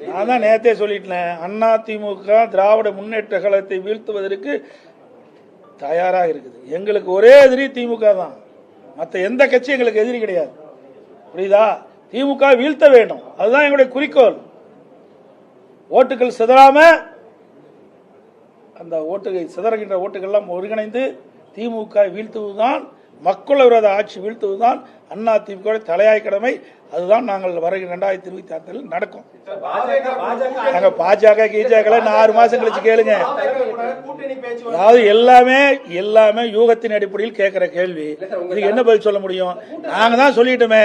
நான் தான் நேத்தே சொல்லிட்டேன். அண்ணா திமுக திராவிட முன்னேற்ற கழகத்தை வீழ்த்துவதற்கு தயாராக இருக்குது. எங்களுக்கு ஒரே எதிரி திமுக தான். மற்ற எந்த கட்சியும் எங்களுக்கு எதிரி கிடையாது. புரியுதா? திமுக வீழ்த்த வேண்டும். அதுதான் எங்களுடைய குறிக்கோள். ஓட்டுகள் சிதறாம அந்த ஓட்டுகை சிதறுகின்ற ஓட்டுகள்லாம் ஒருங்கிணைந்து திமுக வீழ்த்துவதுதான் மக்கள் விரோத ஆட்சி வீழ்த்துவதுதான் அண்ணா திமுக தலையாய் கடமை. அதுதான் நாங்கள் வருகிற ரெண்டாயிரத்தி இருபத்தி ஆறில் நடக்கும். பாஜக பாஜக கீஜாக்களை ஆறு மாசம் கழிச்சு கேளுங்க. அதாவது எல்லாமே எல்லாமே யூகத்தின் அடிப்படையில் கேட்கிற கேள்வி. இதுக்கு என்ன பதில் சொல்ல முடியும்? நாங்க தான் சொல்லிட்டோமே.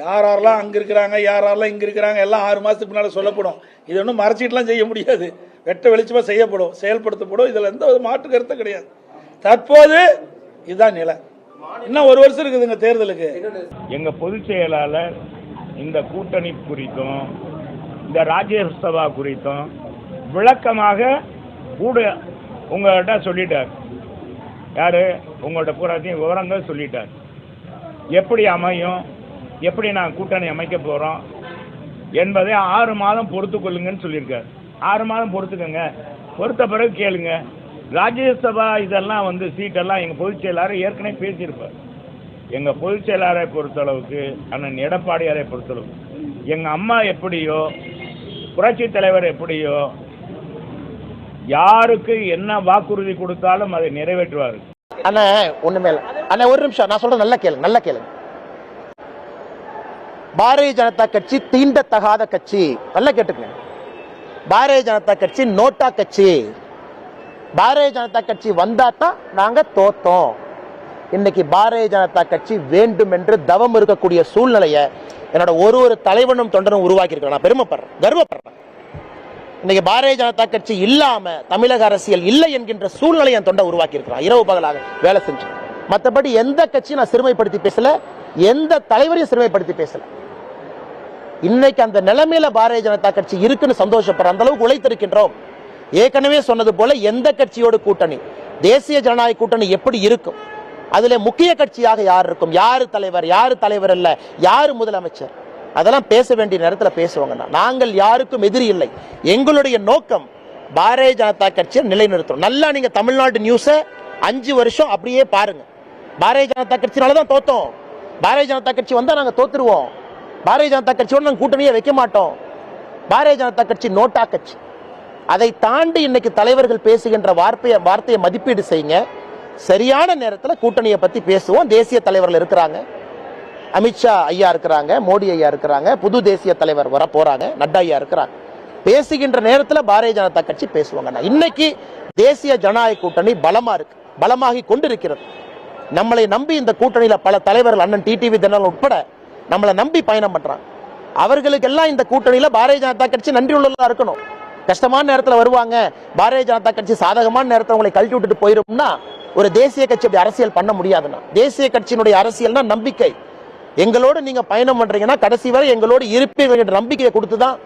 யார் யாரெல்லாம் அங்க இருக்கிறாங்க யார் யாரெல்லாம் இங்க இருக்கிறாங்க எல்லாம் ஆறு மாசத்துக்கு முன்னால சொல்லப்படும். இது ஒன்றும் மறைச்சிட்டுலாம் செய்ய முடியாது. வெட்ட வெளிச்சமா செய்யப்படும் செயல்படுத்தப்படும். இதுல எந்த ஒரு மாற்று கருத்தும் கிடையாது. தற்போது இதுதான் நிலை. இன்னும் ஒரு வருஷம் இருக்குதுங்க தேர்தலுக்கு? எங்க பொதுச் செயலாளர் இந்த கூட்டணி குறித்தும் இந்த ராஜ்யசபா குறித்தும் விளக்கமாக கூட உங்கள்கிட்ட சொல்லிட்டார். யாரு? உங்கள்கிட்ட பூராத்தையும் விவரங்கள் சொல்லிட்டார். எப்படி அமையும்? எப்படி நான் கூட்டணி அமைக்க போகிறோம் என்பதை ஆறு மாதம் பொறுத்து கொள்ளுங்கன்னு சொல்லியிருக்கார். ஆறு மாதம் பொறுத்துக்கங்க. பொறுத்த பிறகு கேளுங்க. ராஜ்யசபா இதெல்லாம் வந்து சீட்டெல்லாம் எங்கள் பொதுச் செயலாளர் ஏற்கனவே பேசியிருப்பார். எங்கள் பொதுச் செயலாளரை பொறுத்தளவுக்கு அண்ணன் எடப்பாடியாரை பொறுத்தளவுக்கு எங்கள் அம்மா எப்படியோ புரட்சி தலைவர் எப்படியோ யாருக்கு என்ன வாக்குறுதி கொடுத்தாலும் அதை நிறைவேற்றுவார். அண்ணா ஒண்ணுமே இல்ல. அண்ணா ஒரு நிமிஷம் நான் சொல்றேன் நல்ல கேளுங்க நல்ல கேளுங்க பாரதிய ஜனதா கட்சி தீண்டத்தகாத கட்சி. நல்லா கேட்டுக்கங்க. பாரதிய ஜனதா கட்சி நோட்டா கட்சி. பாரதிய ஜனதா கட்சி வந்தாதான் நாங்க தோத்தோம். இன்னைக்கு பாரதிய ஜனதா கட்சி வேண்டும் என்று தவம் இருக்கக்கூடிய சூழ்நிலையை என்னோட ஒரு ஒரு தலைவனும் தொண்டனும் உருவாக்கியிருக்கிறேன் நான் பெருமைப்படுறேன். கர்வப்படுறேன். இன்னைக்கு பாரதிய ஜனதா கட்சி இல்லாம தமிழக அரசியல் இல்லை என்கின்ற சூழ்நிலையை என் தொண்டை உருவாக்கியிருக்கிறான் இரவு பகலாக வேலை செஞ்சு. மற்றபடி எந்த கட்சியும் நான் சிறுமைப்படுத்தி பேசல. எந்த தலைவரையும் சிறுமைப்படுத்தி பேசல. இன்னைக்கு அந்த நிலைமையில பாரதிய ஜனதா கட்சி இருக்குன்னு சந்தோஷப்படுற அந்த அளவுக்கு உழைத்திருக்கின்றோம். ஏற்கனவே சொன்னது போல எந்த கட்சியோட கூட்டணி? தேசிய ஜனநாயக கூட்டணி எப்படி இருக்கும்? அதில் முக்கிய கட்சியாக யார் இருக்கும்? யார் தலைவர்? யார் தலைவர் இல்லை யார் முதலமைச்சர்? அதெல்லாம் பேச வேண்டிய நேரத்தில் பேசுவாங்க. நாங்கள் யாருக்கும் எதிரி இல்லை. எங்களுடைய நோக்கம் பாரதிய ஜனதா கட்சியை நிலைநிறுத்தணும். நல்லா நீங்கள் தமிழ்நாடு நியூஸை அஞ்சு வருஷம் அப்படியே பாருங்க. பாரதிய ஜனதா கட்சினால தான் தோத்தோம். பாரதிய ஜனதா கட்சி வந்தால் நாங்கள் தோத்துருவோம். பாரதிய ஜனதா கட்சியோட நாங்கள் கூட்டணியே வைக்க மாட்டோம். பாரதிய ஜனதா கட்சி நோட்டா கட்சி. அதை தாண்டி இன்னைக்கு தலைவர்கள் பேசுகின்ற வார்த்தையை வார்த்தையை மதிப்பீடு செய்யுங்க. சரியான நேரத்தில் கூட்டணியை பத்தி பேசுவோம். தேசிய தலைவர்கள் இருக்கிறாங்க. அமித்ஷா ஐயா இருக்கிறாங்க மோடி ஐயா இருக்கிறாங்க புது தேசிய தலைவர் வர போறாங்க நட்டா ஐயா இருக்கிறாங்க. பேசுகின்ற நேரத்தில் பாரதிய ஜனதா கட்சி பேசுவாங்க. இன்னைக்கு தேசிய ஜனநாயக கூட்டணி பலமா இருக்கு பலமாகி கொண்டிருக்கிறது. நம்மளை நம்பி இந்த கூட்டணியில பல தலைவர்கள் அண்ணன் டிடிவி தினம் உட்பட நம்மளை நம்பி பயணம் பண்றாங்க. அவர்களுக்கெல்லாம் இந்த கூட்டணியில பாரதிய ஜனதா கட்சி நன்றி உள்ளதா இருக்கணும். கஷ்டமான நேரத்தில் வருவாங்க. பாரதிய ஜனதா கட்சி சாதகமான நேரத்தில் உங்களை கழட்டி விட்டுட்டு போயிரும்னா ஒரு தேசிய கட்சி அப்படி அரசியல் பண்ண முடியாதுன்னா தேசிய கட்சியினுடைய அரசியல்னா நம்பிக்கை. எங்களோடு நீங்கள் பயணம் பண்ணுறீங்கன்னா கடைசி வரை எங்களோடு இருப்பீங்க என்ற நம்பிக்கையை கொடுத்து தான்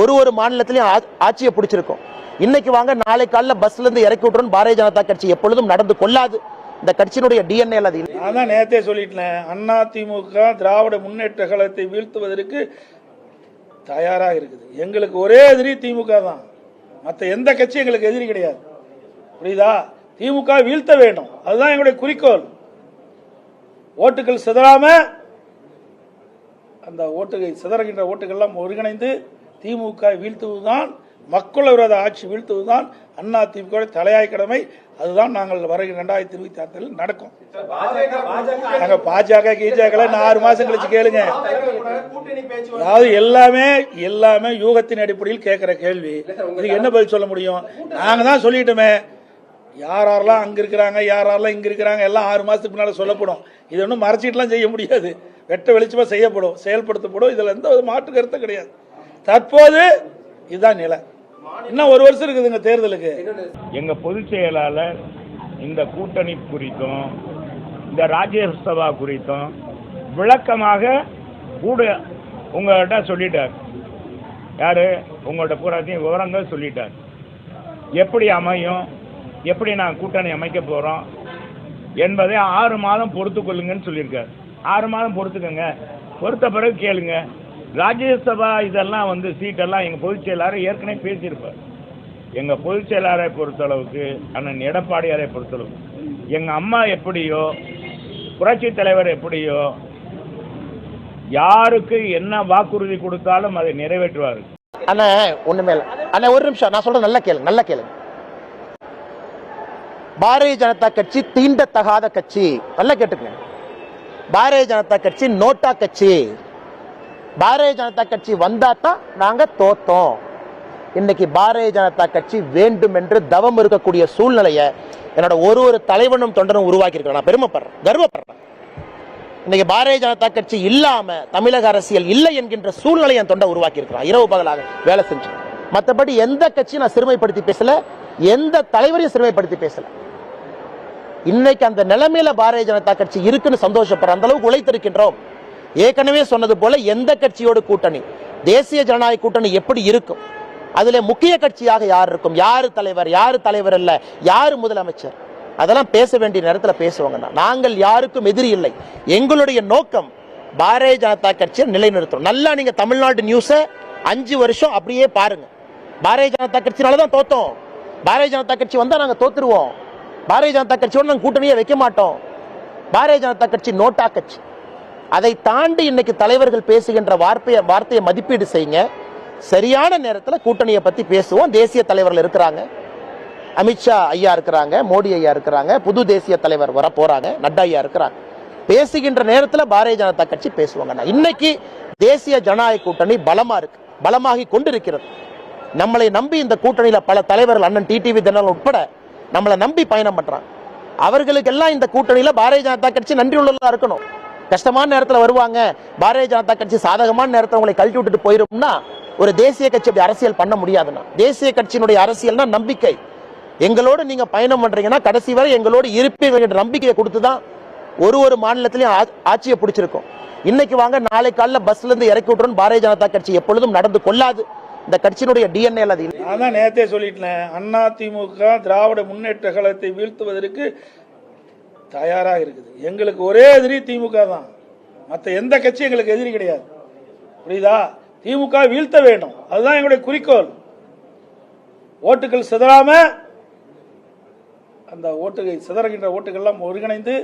ஒரு ஒரு மாநிலத்திலையும் ஆட்சியை பிடிச்சிருக்கோம். இன்னைக்கு வாங்க நாளை காலில் பஸ்ல இருந்து இறக்கி விட்டுறோம் பாரதிய ஜனதா கட்சி எப்பொழுதும் நடந்து கொள்ளாது. இந்த கட்சியினுடைய டிஎன்ஏ அது அதான் நான் தான் சொல்லிட்டேன். அண்ணா திமுக திராவிட முன்னேற்ற கழகத்தை வீழ்த்துவதற்கு தயாராக இருக்குது. எங்களுக்கு ஒரே எதிரி திமுக தான். மற்ற எந்த கட்சியும் எங்களுக்கு எதிரி கிடையாது. புரியுதா? திமுக வீழ்த்த வேண்டும். அதுதான் எங்களுடைய குறிக்கோள். ஓட்டுகள் சிதறாம அந்த ஓட்டுகள் சிதறுகின்ற ஓட்டுகள்லாம் ஒருங்கிணைந்து திமுக வீழ்த்துவதுதான் மக்கள் விரோத ஆட்சி வீழ்த்துவதுதான் அண்ணா திமுக தலையாய் கடமை. அதுதான் நாங்கள் வருகிற ரெண்டாயிரத்தி இருபத்தி ஆறில் நடக்கும். நாங்க பாஜக கீஜாக்களை ஆறு மாசம் கழிச்சு கேளுங்க. அதாவது எல்லாமே எல்லாமே யூகத்தின் அடிப்படையில் கேட்கிற கேள்வி. இதுக்கு என்ன பதில் சொல்ல முடியும்? நாங்க தான் சொல்லிட்டோமே. யார் யாரெல்லாம் அங்க இருக்கிறாங்க யார் யாரெல்லாம் இங்க இருக்கிறாங்க எல்லாம் ஆறு மாசத்துக்கு முன்னால சொல்லப்படும். இது ஒன்றும் மறைச்சிட்டுலாம் செய்ய முடியாது. வெட்ட வெளிச்சமா செய்யப்படும் செயல்படுத்தப்படும். இதுல எந்த ஒரு மாற்று கருத்தும் கிடையாது. தற்போது இதுதான் நிலை. இன்னும் ஒரு வருஷம் இருக்குதுங்க தேர்தலுக்கு. எங்க பொதுச் செயலாளர் இந்த கூட்டணி குறித்தும் இந்த ராஜ்யசபா குறித்தும் விளக்கமாக கூட உங்கள்கிட்ட சொல்லிட்டார். யாரு? உங்கள்கிட்ட பூராத்தையும் விவரங்கள் சொல்லிட்டார். எப்படி அமையும்? எப்படி நான் கூட்டணி அமைக்க போகிறோம் என்பதை ஆறு மாதம் பொறுத்துக்கொள்ளுங்கன்னு சொல்லியிருக்கார். ஆறு மாதம் பொறுத்துக்கங்க. பொறுத்த பிறகு கேளுங்க. ராஜ்யசபா இதெல்லாம் வந்து சீட்டெல்லாம் எங்கள் பொதுச் செயலாளர் ஏற்கனவே பேசியிருப்பார். எங்கள் பொதுச் செயலாளரை பொறுத்தளவுக்கு அண்ணன் எடப்பாடியாரை பொறுத்தளவுக்கு எங்கள் அம்மா எப்படியோ புரட்சித் தலைவர் எப்படியோ யாருக்கு என்ன வாக்குறுதி கொடுத்தாலும் அதை நிறைவேற்றுவார் அண்ணா ஒண்ணுமே இல்லை. அண்ணா ஒரு நிமிஷம் நான் சொல்றேன் நல்லா கேளுங்க நல்லா கேளுங்க. பாரதிய ஜனதா கட்சி தீண்டத்தகாத கட்சி. நல்லா கேட்டுக்கங்க. பாரதிய ஜனதா கட்சி நோட்டா கட்சி. பாரதிய ஜனதா கட்சி வந்தா தான் நாங்க தோத்தோம். இன்னைக்கு பாரதிய ஜனதா கட்சி வேண்டும் என்று தவம் இருக்கக்கூடிய சூழ்நிலையை என்னோட ஒரு ஒரு தலைவனும் தொண்டனும் உருவாக்கியிருக்கிறேன் நான் பெருமைப்படுறேன் கர்வப்படுறேன். இன்னைக்கு பாரதிய ஜனதா கட்சி இல்லாம தமிழக அரசியல் இல்லை என்கின்ற சூழ்நிலை என் தொண்டை உருவாக்கியிருக்கிறான் இரவு பகலாக வேலை செஞ்சு. மற்றபடி எந்த கட்சியும் நான் சிறுமைப்படுத்தி பேசல எந்த தலைவரையும் சிறுமைப்படுத்தி பேசல. இன்னைக்கு அந்த நிலைமையில பாரதிய ஜனதா கட்சி இருக்குன்னு சந்தோஷப்படுற அந்த அளவுக்கு உழைத்திருக்கின்றோம். ஏற்கனவே சொன்னது போல எந்த கட்சியோட கூட்டணி? தேசிய ஜனநாயக கூட்டணி எப்படி இருக்கும்? அதில் முக்கிய கட்சியாக யார் இருக்கும்? யார் தலைவர்? யார் தலைவர் இல்லை யார் முதலமைச்சர்? அதெல்லாம் பேச வேண்டிய நேரத்தில் பேசுவாங்க. நாங்கள் யாருக்கும் எதிரி இல்லை. எங்களுடைய நோக்கம் பாரதிய ஜனதா கட்சியை நிலைநிறுத்தணும். நல்லா நீங்கள் தமிழ்நாடு நியூஸை அஞ்சு வருஷம் அப்படியே பாருங்க. பாரதிய ஜனதா கட்சினால தான் தோத்தோம். பாரதிய ஜனதா கட்சி வந்தால் நாங்கள் தோத்துருவோம். பாரதிய ஜனதா கட்சியோட நாங்கள் கூட்டணியே வைக்க மாட்டோம். பாரதிய ஜனதா கட்சி நோட்டா கட்சி. அதை தாண்டி இன்னைக்கு தலைவர்கள் பேசுகின்ற வார்த்தையை வார்த்தையை மதிப்பீடு செய்யுங்க. சரியான நேரத்தில் கூட்டணியை பற்றி பேசுவோம். தேசிய தலைவர்கள் இருக்கிறாங்க. அமித்ஷா ஐயா இருக்கிறாங்க மோடி ஐயா இருக்கிறாங்க புது தேசிய தலைவர் வர போறாங்க நட்டா ஐயா இருக்கிறாங்க. பேசுகின்ற நேரத்தில் பாரதிய ஜனதா கட்சி பேசுவாங்க. இன்னைக்கு தேசிய ஜனநாயக கூட்டணி பலமா இருக்கு பலமாகி கொண்டிருக்கிறது. நம்மளை நம்பி இந்த கூட்டணியில பல தலைவர்கள் அண்ணன் டிடிவி தினகரன் உட்பட நம்மளை நம்பி பயணம் பண்றாங்க. அவர்களுக்கெல்லாம் இந்த கூட்டணியில பாரதிய ஜனதா கட்சி நன்றியுள்ளதாக இருக்கணும். கஷ்டமான நேரத்தில் வருவாங்க. பாரதிய ஜனதா கட்சி சாதகமான நேரத்தில் உங்களை கழட்டி விட்டுட்டு போயிரும்னா ஒரு தேசிய கட்சி அப்படி அரசியல் பண்ண முடியாதுன்னா தேசிய கட்சியினுடைய அரசியல்னா நம்பிக்கை. எங்களோடு நீங்கள் பயணம் பண்ணுறீங்கன்னா கடைசி வரை எங்களோடு இருப்பீர்கள் என்ற நம்பிக்கையை கொடுத்து தான் ஒரு ஒரு மாநிலத்திலையும் ஆட்சியை பிடிச்சிருக்கோம். இன்னைக்கு வாங்க நாளை காலில் பஸ்ல இருந்து இறக்கி விட்டுறோம் பாரதிய ஜனதா கட்சி எப்பொழுதும் நடந்து கொள்ளாது. இந்த கட்சியினுடைய டிஎன்ஏ அது அதான் நான் தான் நேத்தே சொல்லிட்டேன். அண்ணா திமுக திராவிட முன்னேற்ற கழகத்தை வீழ்த்துவதற்கு தயாராக இருக்குது. எங்களுக்கு ஒரே எதிரி திமுக தான். மற்ற எந்த கட்சியும் எங்களுக்கு எதிரி கிடையாது. புரியுதா? திமுக வீழ்த்த வேண்டும். அதுதான் எங்களுடைய குறிக்கோள். ஓட்டுகள் சிதறாம அந்த ஓட்டுகள் சிதறுகின்ற ஓட்டுகள்லாம் ஒருங்கிணைந்து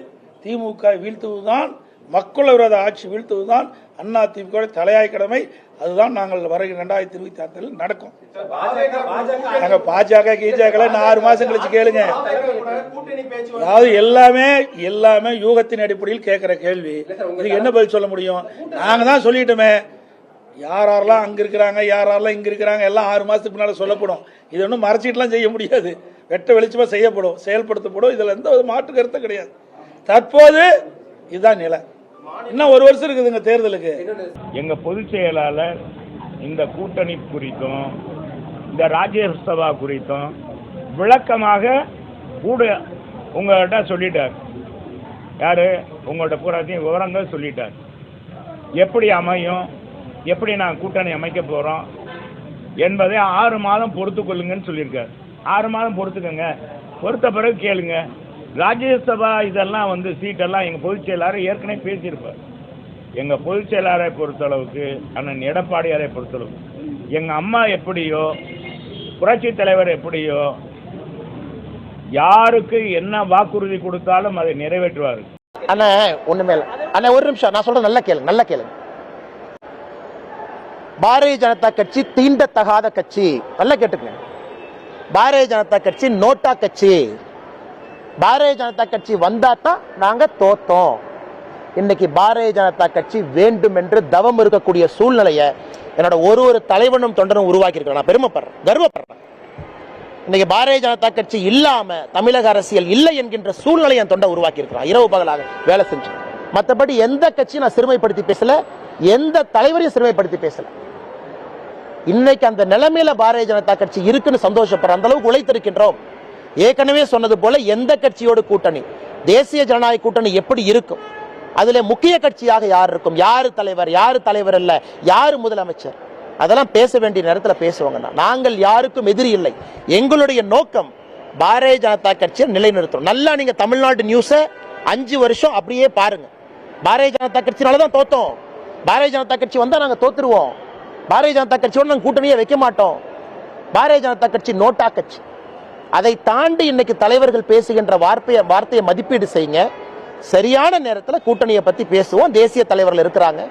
திமுக வீழ்த்துவதுதான் மக்கள் விரோத ஆட்சி வீழ்த்துவதுதான் அண்ணா திமுக தலையாய் கடமை. அதுதான் நாங்கள் வருகிற ரெண்டாயிரத்தி இருபத்தி ஆறில் நடக்கும். பாஜக பாஜக கீஜாக்களை ஆறு மாசம் கழிச்சு கேளுங்க. அதாவது எல்லாமே எல்லாமே யூகத்தின் அடிப்படையில் கேட்கிற கேள்வி. இதுக்கு என்ன பதில் சொல்ல முடியும்? நாங்க தான் சொல்லிட்டோமே. யார் யாரெல்லாம் அங்க இருக்கிறாங்க யார் யாரெல்லாம் இங்க இருக்கிறாங்க எல்லாம் ஆறு மாசத்துக்கு முன்னால சொல்லப்படும். இது ஒன்றும் மறைச்சிட்டுலாம் செய்ய முடியாது. வெட்ட வெளிச்சமா செய்யப்படும் செயல்படுத்தப்படும். இதுல எந்த ஒரு மாற்று கருத்தும் கிடையாது. தற்போது இதுதான் நிலை. இன்னும் ஒரு வருஷம் இருக்குதுங்க தேர்தலுக்கு. எங்க பொதுச் செயலாளர் இந்த கூட்டணி குறித்தும் இந்த ராஜ்யசபா குறித்தும் விளக்கமாக கூட உங்கள்கிட்ட சொல்லிட்டார். யாரு? உங்கள்கிட்ட பூராத்தையும் விவரங்கள் சொல்லிட்டார். எப்படி அமையும்? எப்படி நான் கூட்டணி அமைக்க போறோம்? என்பதை ஆறு மாதம் பொறுத்து கொள்ளுங்கன்னு சொல்லியிருக்கார். ஆறு மாதம் பொறுத்துக்கங்க. பொறுத்த பிறகு கேளுங்க. ராஜ்யசபா இதெல்லாம் வந்து சீட்டெல்லாம் எங்கள் பொதுச் செயலாளர் ஏற்கனவே பேசியிருப்பார். எங்கள் பொதுச் செயலாளரை பொறுத்தளவுக்கு அண்ணன் எடப்பாடியாரை பொறுத்தளவுக்கு எங்கள் அம்மா எப்படியோ புரட்சித் தலைவர் எப்படியோ யாருக்கு என்ன வாக்குறுதி கொடுத்தாலும் அதை நிறைவேற்றுவார். அண்ணா ஒண்ணுமே அண்ணா ஒரு நிமிஷம் நான் சொல்றேன் நல்ல கேளுங்க நல்ல கேளுங்க பாரதிய ஜனதா கட்சி தீண்டத்தகாத கட்சி. நல்லா கேட்டுக்கங்க. பாரதிய ஜனதா கட்சி நோட்டா கட்சி. பாரதிய ஜனதா கட்சி வந்தா தான் நாங்க தோத்தோம். இன்னைக்கு பாரதிய ஜனதா கட்சி வேண்டும் என்று தவம் இருக்கக்கூடிய சூழ்நிலையை என்னோட ஒரு ஒரு தலைவனும் தொண்டனும் உருவாக்கியிருக்கிறேன் நான் பெருமைப்படுறேன். கர்வப்படுறேன். இன்னைக்கு பாரதிய ஜனதா கட்சி இல்லாம தமிழக அரசியல் இல்லை என்கின்ற சூழ்நிலை என் தொண்டை உருவாக்கியிருக்கிறான் இரவு பகலாக வேலை செஞ்சு. மற்றபடி எந்த கட்சியும் நான் சிறுமைப்படுத்தி பேசல. எந்த தலைவரையும் சிறுமைப்படுத்தி பேசல. இன்னைக்கு அந்த நிலைமையில பாரதிய ஜனதா கட்சி இருக்குன்னு சந்தோஷப்படுற அந்த அளவுக்கு உழைத்திருக்கின்றோம். ஏற்கனவே சொன்னது போல எந்த கட்சியோட கூட்டணி? தேசிய ஜனநாயக கூட்டணி எப்படி இருக்கும்? அதுல முக்கிய கட்சியாக யார் இருக்கும்? யாரு தலைவர்? யாரு தலைவர் இல்ல யாரு முதலமைச்சர்? அதெல்லாம் பேச வேண்டிய நேரத்தில் பேசுவாங்க. நாங்கள் யாருக்கும் எதிரி இல்லை. எங்களுடைய நோக்கம் பாரதிய ஜனதா கட்சியை நிலைநிறுத்தும் நல்லா நீங்க தமிழ்நாடு நியூஸை அஞ்சு வருஷம் அப்படியே பாருங்க. பாரதிய ஜனதா கட்சினால தான் தோத்தோம். பாரதிய ஜனதா கட்சி வந்தா நாங்க தோத்துருவோம். பாரதிய ஜனதா கட்சியோட நாங்கள் கூட்டணியே வைக்க மாட்டோம். பாரதிய ஜனதா கட்சி நோட்டா கட்சி. அதை தாண்டி இன்னைக்கு தலைவர்கள் பேசுகின்ற வார்த்தையை வார்த்தையை மதிப்பீடு செய்யுங்க. சரியான நேரத்தில் கூட்டணியை பத்தி பேசுவோம். தேசிய தலைவர்கள் இருக்கிறாங்க.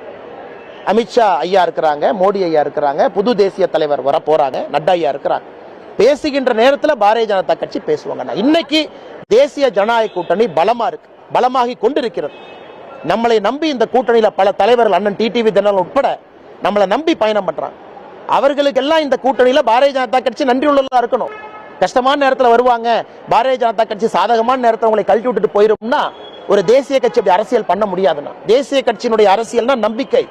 அமித்ஷா ஐயா இருக்கிறாங்க மோடி ஐயா இருக்கிறாங்க புது தேசிய தலைவர் வர போறாங்க நட்டா ஐயா இருக்கிறாங்க. பேசுகின்ற நேரத்தில் பாரதிய ஜனதா கட்சி பேசுவாங்கண்ணா இன்னைக்கு தேசிய ஜனநாயக கூட்டணி பலமா இருக்கு பலமாகி கொண்டிருக்கிறது. நம்மளை நம்பி இந்த கூட்டணியில் பல தலைவர்கள் அண்ணன் டிடிவி தினம் உட்பட நம்மளை நம்பி பயணம் பண்ணுறாங்க அவர்களுக்கெல்லாம் இந்த கூட்டணியில் பாரதிய ஜனதா கட்சி நன்றி இருக்கணும். கஷ்டமான நேரத்தில் வருவாங்க. பாரதிய ஜனதா கட்சி சாதகமான நேரத்தில் உங்களை கழட்டி விட்டுட்டு போயிரும்னா ஒரு தேசிய கட்சி அப்படி அரசியல் பண்ண முடியாதுன்னா தேசிய கட்சியினுடைய அரசியல்னா நம்பிக்கை.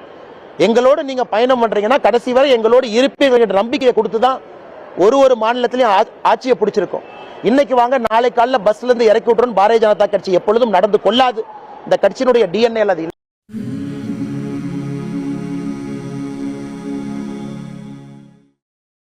எங்களோடு நீங்கள் பயணம் பண்ணுறீங்கன்னா கடைசி வரை எங்களோடு இருப்பீங்க என்ற நம்பிக்கையை கொடுத்து தான் ஒரு ஒரு மாநிலத்திலையும் ஆட்சியை பிடிச்சிருக்கோம். இன்னைக்கு வாங்க நாளை காலில் பஸ்லேருந்து இறக்கி விட்றோன்னு பாரதிய ஜனதா கட்சி எப்பொழுதும் நடந்து கொள்ளாது. இந்த கட்சியினுடைய டிஎன்ஏல அது இல்லை.